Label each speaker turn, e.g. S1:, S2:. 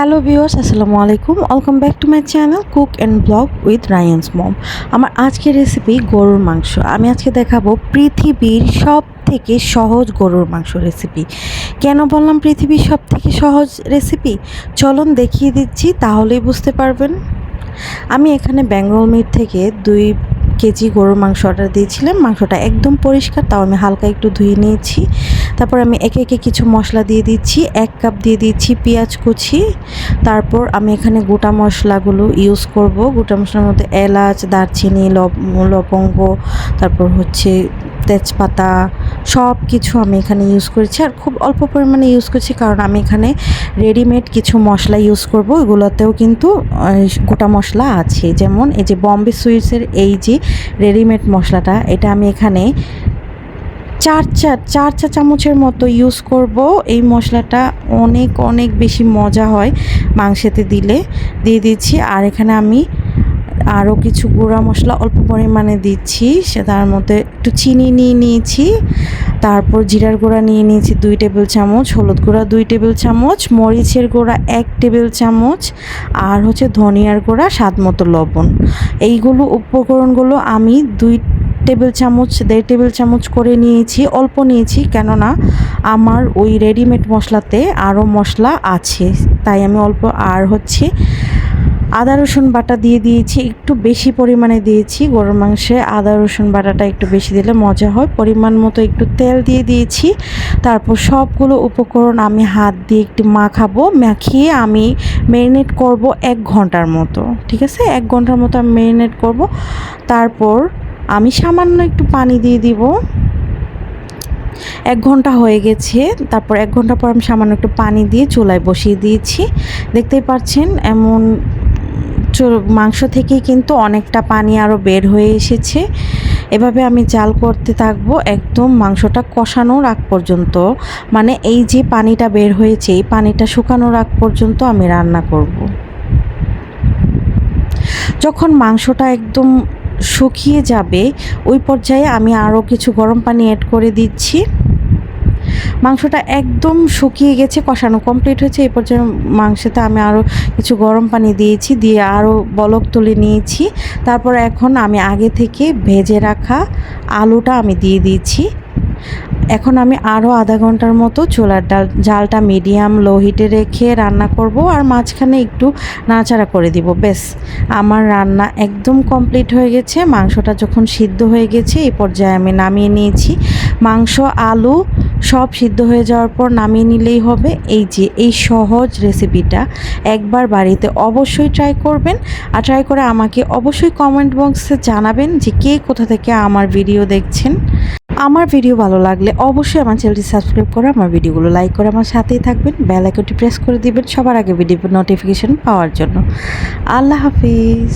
S1: Hello viewers, আসসালামু আলাইকুম। Welcome back to my channel cook and blog with Ryan's mom আমার আজকের recipe গরুর মাংস। আমি আজকে দেখাবো পৃথিবীর সব থেকে সহজ গরুর মাংস রেসিপি কেন বললাম পৃথিবীর সব থেকে সহজ রেসিপি চলুন দেখিয়ে দিচ্ছি, তাহলেই বুঝতে পারবেন। আমি এখানে বেঙ্গল মিট থেকে দুই কেজি গরুর মাংস অর্ডার দিয়েছিলাম। মাংসটা একদম পরিষ্কার, তাও আমি হালকা একটু ধুয়ে নিয়েছি। তারপর আমি একে একে কিছু মশলা দিয়ে দিচ্ছি, এক কাপ দিয়ে দিচ্ছি পেঁয়াজ কুচি। তারপর আমি এখানে গোটা মশলাগুলো ইউজ করব। গোটা মশলার মধ্যে এলাচ, দারচিনি লবঙ্গ, তারপর হচ্ছে তেজপাতা সব কিছু আমি এখানে ইউজ করেছি। আর খুব অল্প পরিমাণে ইউজ করছি কারণ আমি এখানে রেডিমেড কিছু মশলা ইউজ করব। ওগুলোতেও কিন্তু গোটা মশলা আছে। যেমন এই যে বম্বে সুইটসের এই যে রেডিমেড মশলাটা, এটা আমি এখানে চার চা চার চা চামচের মতো ইউজ করব। এই মশলাটা অনেক অনেক বেশি মজা হয় মাংসেতে দিলে। দিয়ে দিচ্ছি, আর এখানে আমি আরও কিছু গুঁড়া মশলা অল্প পরিমাণে দিচ্ছি। সে তার মধ্যে একটু চিনি নিয়ে নিয়েছি। তারপর জিরার গুঁড়া নিয়ে নিয়েছি দুই টেবিল চামচ, হলুদ গুঁড়া দুই টেবিল চামচ, মরিচের গুঁড়া এক টেবিল চামচ, আর হচ্ছে ধনিয়ার গুঁড়া স্বাদ মতো লবণ। এইগুলো উপকরণগুলো আমি দুই টেবিল চামচ, দেড় টেবিল চামচ করে নিয়েছি, অল্প নিয়েছি, কেননা আমার ওই রেডিমেড মশলাতে আরও মশলা আছে। তাই আমি অল্প, আর হচ্ছে আদা, রসুন বাটা দিয়ে দিয়েছি, একটু বেশি পরিমাণে দিয়েছি। গরুর মাংসে আদা, রসুন বাটাটা একটু বেশি দিলে মজা হয়। পরিমাণ মতো একটু তেল দিয়ে দিয়েছি। তারপর সবগুলো উপকরণ আমি হাত দিয়ে একটু মাখাবো, মাখিয়ে আমি ম্যারিনেট করব এক ঘণ্টার মতো। ঠিক আছে? এক ঘণ্টার মতো আমি ম্যারিনেট করব। তারপর আমি সামান্য একটু পানি দিয়ে দিব। এক ঘণ্টা হয়ে গেছে, তারপর এক ঘণ্টা পর আমি সামান্য একটু পানি দিয়ে চুলায় বসিয়ে দিয়েছি। দেখতেই পাচ্ছেন এমন মাংস থেকেই কিন্তু অনেকটা পানি আরও বের হয়ে এসেছে। এভাবে আমি জাল করতে থাকব, একদম মাংসটা কষানোর আগ পর্যন্ত। মানে এই যে পানিটা বের হয়েছে, এই পানিটা শুকানোর আগ পর্যন্ত আমি রান্না করব। যখন মাংসটা একদম শুকিয়ে যাবে, ওই পর্যায়ে আমি আরও কিছু গরম পানি অ্যাড করে দিচ্ছি। মাংসটা একদম শুকিয়ে গেছে, কষানো কমপ্লিট হয়েছে, এই পর্যায়ে মাংসটা আমি আরও কিছু গরম পানি দিয়েছি, দিয়ে আরও বলক তুলে নিয়েছি। তারপর এখন আমি আগে থেকে ভেজে রাখা আলুটা আমি দিয়ে দিয়েছি। এখন আমি আরও আধা ঘণ্টার মতো চুলার ডাল, জালটা মিডিয়াম লো হিটে রেখে রান্না করব আর মাঝখানে একটু নাড়াচাড়া করে দিব। বেশ আমার রান্না একদম কমপ্লিট হয়ে গেছে। মাংসটা যখন সিদ্ধ হয়ে গেছে, এই পর্যায়ে আমি নামিয়ে নিয়েছি। মাংস, আলু সব সিদ্ধ হয়ে যাওয়ার পর নামিয়ে নিলেই হবে। এই যে, এই সহজ রেসিপিটা একবার বাড়িতে অবশ্যই ট্রাই করবেন আর ট্রাই করে আমাকে অবশ্যই কমেন্ট বক্সে জানাবেন যে কে কোথা থেকে আমার ভিডিও দেখছেন। আমার ভিডিও ভালো লাগলে অবশ্যই আমার চ্যানেলটি সাবস্ক্রাইব করে আমার ভিডিওগুলো লাইক করে আমার সাথেই থাকবেন। বেল আইকনটি প্রেস করে দিবেন সবার আগে ভিডিও নোটিফিকেশন পাওয়ার জন্য। আল্লাহ হাফিজ।